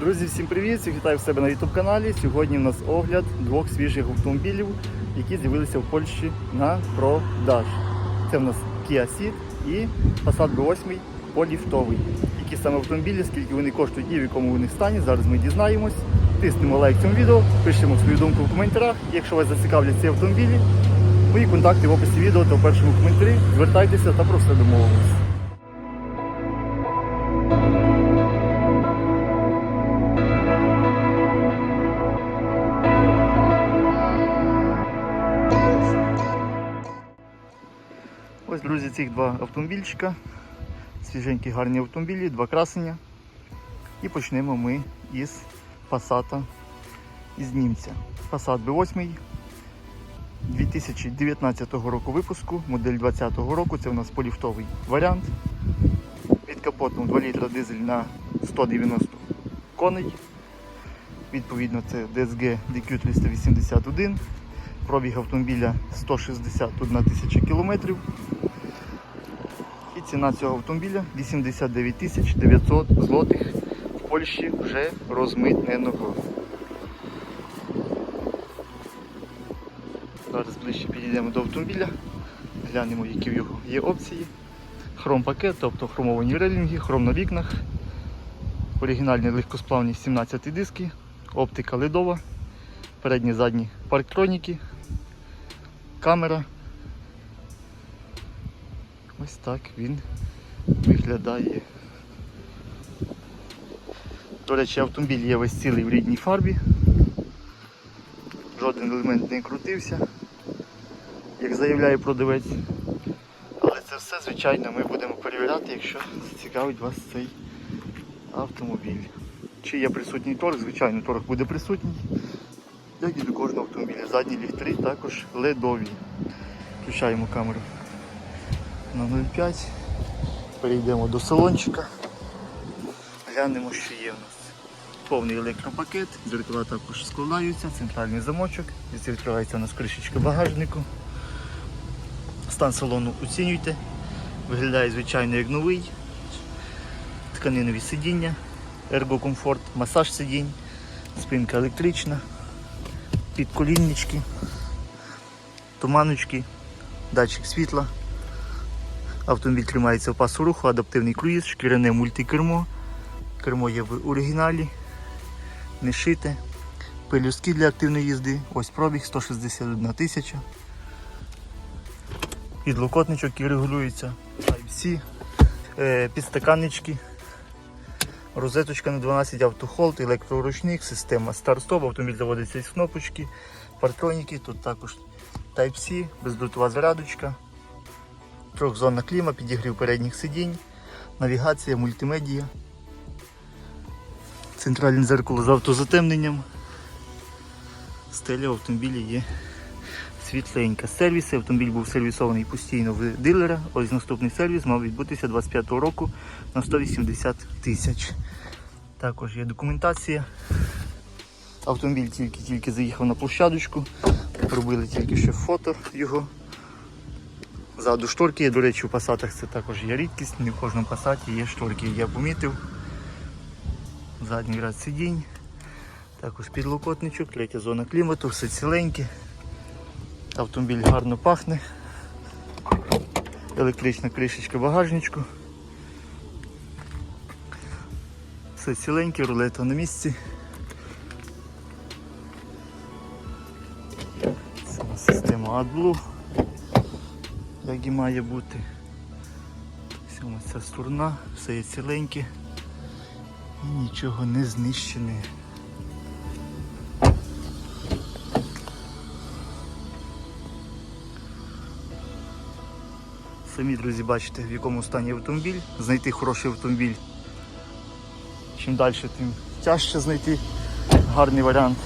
Друзі, всім привіт! Вітаю в себе на YouTube каналі. Сьогодні у нас огляд двох свіжих автомобілів, які з'явилися в Польщі на продаж. Це в нас Kia Ceed і Passat B8 поліфтовий. Які саме автомобілі, скільки вони коштують і в якому вони стані, зараз ми дізнаємось. Тиснемо лайк цьому відео, пишемо свою думку в коментарях. Якщо вас зацікавлять ці автомобілі, мої контакти в описі відео та в першому коментарі. Звертайтеся та про все домовимось. Цих два автомобільчика. Свіженькі гарні автомобілі, два красення. І почнемо ми із Passat із німця. Passat B8 2019 року випуску, модель 2020 року. Це у нас поліфтовий варіант. Від капотом 2 літра дизель на 190 коней. Відповідно, це DSG DQ381. Пробіг автомобіля 161 тисяча кілометрів. Ціна цього автомобіля 89 тисяч 900 злотих в Польщі вже розмитненого. Зараз ближче підійдемо до автомобіля, глянемо, які в його є опції. Хром пакет, тобто хромовані релінги, хром на вікнах, оригінальні легкосплавні 17 диски, оптика ледова, передні задні парктроніки, камера. Ось так він виглядає. До речі, автомобіль є весь цілий в рідній фарбі. Жоден елемент не крутився, як заявляє продавець. Але це все, звичайно, ми будемо перевіряти, якщо зацікавить вас цей автомобіль. Чи є присутній торг? Звичайно, торг буде присутній. Як і до кожного автомобіля. Задні ліхтарі також ледові. Включаємо камеру на 0,5. Перейдемо до салончика. Глянемо, що є в нас. Повний електропакет, дзеркала також складаються, центральний замочок, відкривається у нас кришечка багажнику. Стан салону оцінюйте. Виглядає звичайно як новий. Тканинові сидіння, ергокомфорт, масаж сидінь, спинка електрична, підколіннички, туманочки, датчик світла. Автомобіль тримається в пасу руху, адаптивний круїз, шкіряне мультикермо. Кермо є в оригіналі, не шите. Пелюстки для активної їзди. Ось пробіг 161 тисяча. Підлокотничок, який регулюється. Type-C, е, підстаканнички, розеточка на 12 автохолд, електроручник, система старт-стоп, автомобіль заводиться із кнопочки, партроніки, тут також Type-C, бездротова зарядочка. Трьохзонна кліма, підігрів передніх сидінь, навігація, мультимедія, центральне дзеркало з автозатемненням. Стеля автомобілі є світленька. Сервіси. Автомобіль був сервісований постійно в дилера. Ось наступний сервіс мав відбутися 25-го року на 180 тисяч. Також є документація. Автомобіль тільки-тільки заїхав на площадочку. Робили тільки ще фото його. Ззаду шторки до речі, у пасатах це також є рідкість, не в кожному пасаті є шторки, я помітив. Задній ряд сидінь, також підлокотничок, третя зона клімату, все ціленьке. Автомобіль гарно пахне. Електрична кришечка багажничку. Все ціленьке, рулета на місці. Це система AdBlue як і має бути. Ось ця сторона, все є ціленьке і нічого не знищене. Самі, друзі, бачите, в якому стані автомобіль. Знайти хороший автомобіль. Чим далі, тим тяжче знайти гарний варіант.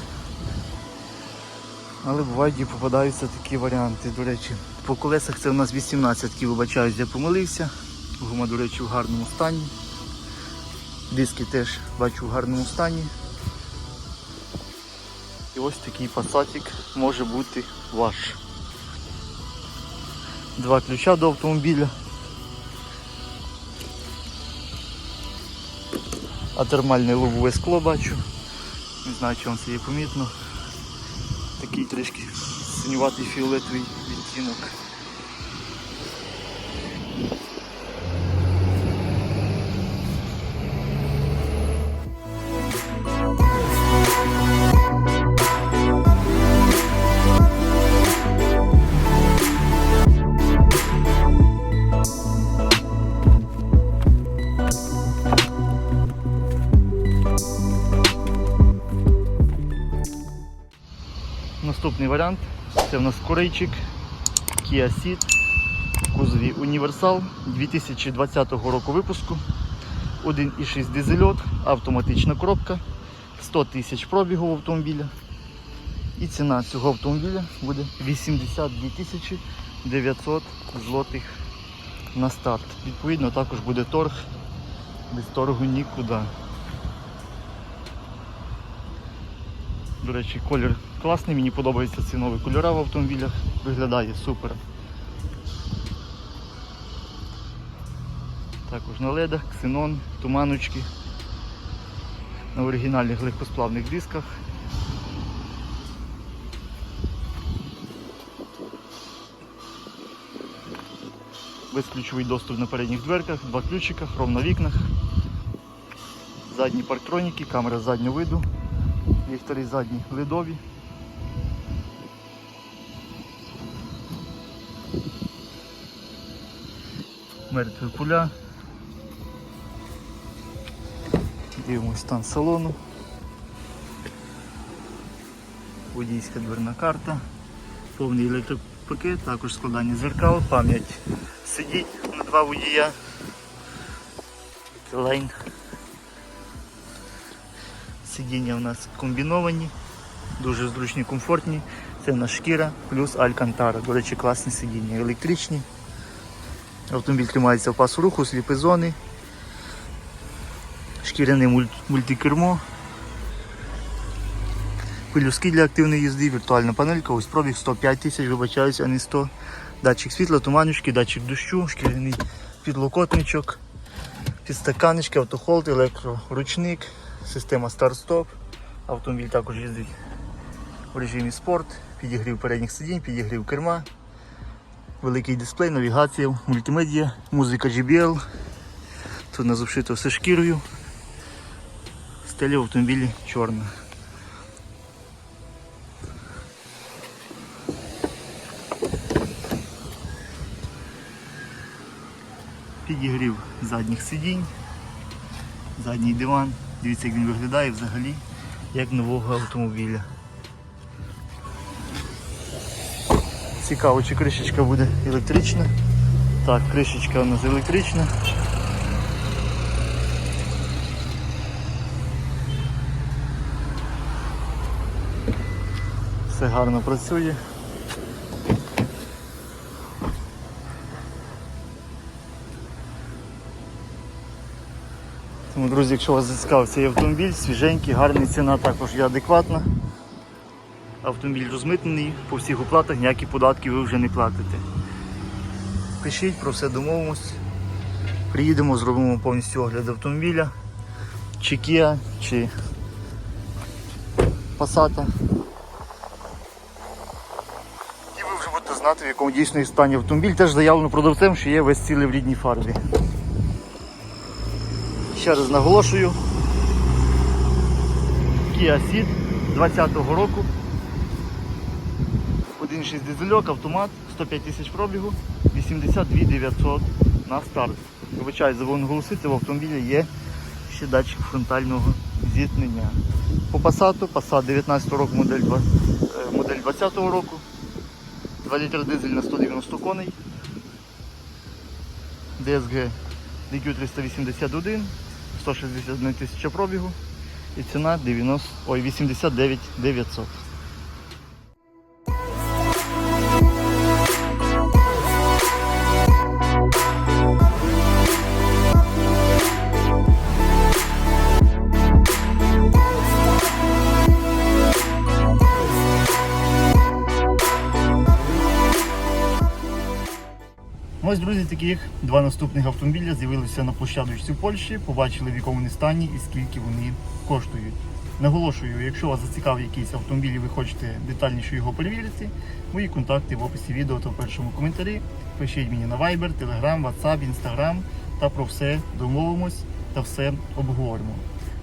Але бувають і попадаються такі варіанти, до речі. По колесах це у нас 18 кг, вибачаюсь, я помилився. Гума, до речі, в гарному стані. Диски теж бачу в гарному стані. І ось такий пасатик може бути ваш. Два ключа до автомобіля. А термальне лобове скло бачу. Не знаю, чи вам це є помітно. Такий трішки синюватий фіолетовий відтінок. Наступний варіант це в нас корейчик Kia Ceed в кузові Універсал 2020 року випуску. 1,6 дизельот, автоматична коробка, 100 тисяч пробігу в автомобіля. І ціна цього автомобіля буде 82 тисячі 900 злотих на старт. Відповідно, також буде торг. Без торгу нікуди. До речі, колір класний, мені подобаються ці нові кольори в автомобілях. Виглядає супер. Також на ледах, ксенон, туманочки. На оригінальних легкосплавних дисках. Безключовий доступ на передніх дверках, два ключика, хром на вікнах. Задні парктроніки, камера заднього виду. Ліхтарі задні ледові. Мертві куля. Дивимось стан салону. Водійська дверна карта, повний електропакет, також складання зеркал, пам'ять сидіть на два водія. Лейн. Сидіння у нас комбіновані, дуже зручні, комфортні. Це на шкіра плюс алькантара. До речі, класні сидіння, електричні. Автомобіль тримається в пасу руху, сліпі зони. Шкіряне муль- мультикермо. Пилюски для активної їзди, віртуальна панелька, ось пробіг 105 тисяч, вибачаюся, а не 100. Датчик світла, туманочки, датчик дощу, шкіряний підлокотничок, підстаканечки, автохолд, електроручник, система старт-стоп. Автомобіль також їздить в режимі спорт, підігрів передніх сидінь, підігрів керма, великий дисплей, навігація, мультимедіа, музика JBL. Тут нас обшито все шкірою. Стеля в автомобілі чорна. Підігрів задніх сидінь, задній диван. Дивіться, як він виглядає взагалі, як нового автомобіля. Цікаво, чи кришечка буде електрична. Так, кришечка у нас електрична. Все гарно працює. Тому, друзі, якщо вас зацікавив цей автомобіль, свіженький, гарний, ціна також є адекватна. Автомобіль розмитнений, по всіх оплатах ніякі податки ви вже не платите. Пишіть, про все домовимось. Приїдемо, зробимо повністю огляд автомобіля, чи Kia, чи Passat. І ви вже будете знати, в якому дійсно стані автомобіль. Теж заявлено продавцем, що є весь цілий в рідній фарбі. Ще раз наголошую. Kia Ceed 20-го року. 1.6 дизельок, автомат, 105 тисяч пробігу, 82 900 на старт. Вибачаю, забув наголосити, в автомобілі є ще датчик фронтального зіткнення. По Passat, Passat 19 року, модель, 2, е, 20 року, 2 літра дизель на 190 коней, DSG DQ381, 161 тисяча пробігу і ціна 90, ой, 89 900. Ось, друзі, таких два наступних автомобіля з'явилися на площадочці в Польщі, побачили в якому вони стані і скільки вони коштують. Наголошую, якщо вас зацікавив якийсь автомобіль і ви хочете детальніше його перевірити, мої контакти в описі відео та в першому коментарі. Пишіть мені на Viber, Telegram, WhatsApp, Instagram та про все домовимось та все обговоримо.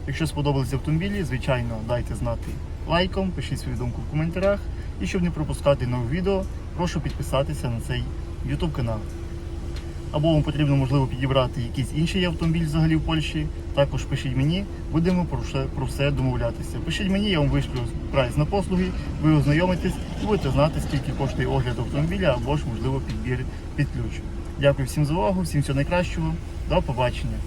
Якщо сподобалися автомобілі, звичайно, дайте знати лайком, пишіть свою думку в коментарях. І щоб не пропускати нові відео, прошу підписатися на цей YouTube канал. Або вам потрібно, можливо, підібрати якийсь інший автомобіль взагалі в Польщі. Також пишіть мені, будемо про все, про все домовлятися. Пишіть мені, я вам вишлю прайс на послуги, ви ознайомитесь і будете знати, скільки коштує огляд автомобіля або ж, можливо, підбір під ключ. Дякую всім за увагу, всім всього найкращого. До побачення.